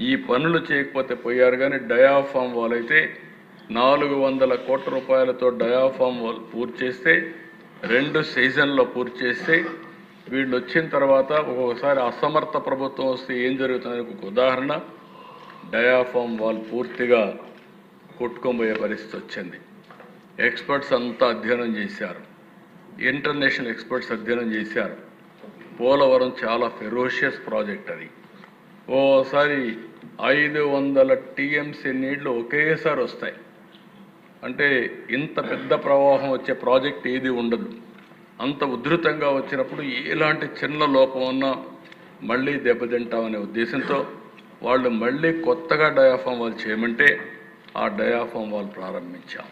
ఈ పనులు చేయకపోతే పోయారు కానీ డయాఫామ్ వాల్ అయితే నాలుగు వందల కోట్ల రూపాయలతో డయాఫామ్ వాల్ పూర్తి చేస్తే రెండు సీజన్లో పూర్తి చేస్తే వీళ్ళు వచ్చిన తర్వాత ఒక్కొక్కసారి అసమర్థ ప్రభుత్వం వస్తే ఏం జరుగుతుందని ఒక ఉదాహరణ. డయాఫామ్ వాల్ పూర్తిగా కొట్టుకోబోయే పరిస్థితి వచ్చింది. ఎక్స్పర్ట్స్ అంతా అధ్యయనం చేశారు. ఇంటర్నేషనల్ ఎక్స్పర్ట్స్ అధ్యయనం చేశారు. పోలవరం చాలా ఫెరోషియస్ ప్రాజెక్ట్ అది. ఓసారి ఐదు వందల టీఎంసీ నీళ్ళు ఒకేసారి వస్తాయి. అంటే ఇంత పెద్ద ప్రవాహం వచ్చే ప్రాజెక్ట్ ఏది ఉండదు. అంత ఉధృతంగా వచ్చినప్పుడు ఎలాంటి చిన్న లోపం ఉన్నా మళ్ళీ దెబ్బతింటామనే ఉద్దేశంతో వాళ్ళు మళ్ళీ కొత్తగా డయాఫామ్ వాల్ చేయమంటే ఆ డయాఫామ్ వాల్ ప్రారంభించాం.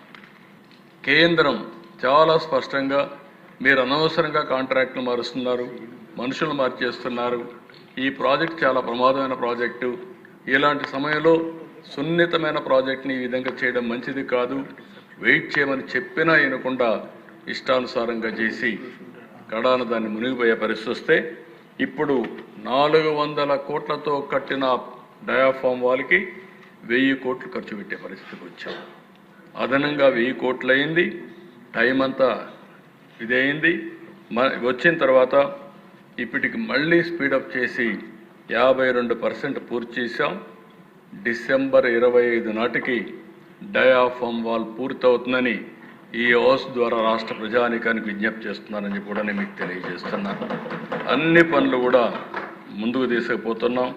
కేంద్రం చాలా స్పష్టంగా మీరు అనవసరంగా కాంట్రాక్ట్లు మారుస్తున్నారు మనుషులు మార్చేస్తున్నారు. ఈ ప్రాజెక్ట్ చాలా ప్రమాదమైన ప్రాజెక్టు. ఇలాంటి సమయంలో సున్నితమైన ప్రాజెక్ట్ని ఈ విధంగా చేయడం మంచిది కాదు. వెయిట్ చేయమని చెప్పినా వినకుండా ఇష్టానుసారంగా చేసి కడాన దాన్ని మునిగిపోయే పరిస్థితి వస్తే ఇప్పుడు నాలుగు వందల కోట్లతో కట్టిన డయాఫామ్ వాళ్ళకి వెయ్యి కోట్లు ఖర్చు పెట్టే పరిస్థితికి వచ్చాం. అదనంగా వెయ్యి కోట్లు అయింది టైం అంతా ఇదయింది. మ వచ్చిన తర్వాత ఇప్పటికి మళ్ళీ స్పీడప్ చేసి యాభై రెండు పర్సెంట్ పూర్తి చేశాం. డిసెంబర్ ఇరవై ఐదు నాటికి డయాఫామ్ వాల్ పూర్తవుతుందని ఈ హౌస్ ద్వారా రాష్ట్ర ప్రజానికానికి విజ్ఞప్తి చేస్తున్నానని కూడా నేను మీకు తెలియజేస్తున్నాను. అన్ని పనులు కూడా ముందుకు తీసుకుపోతున్నాం.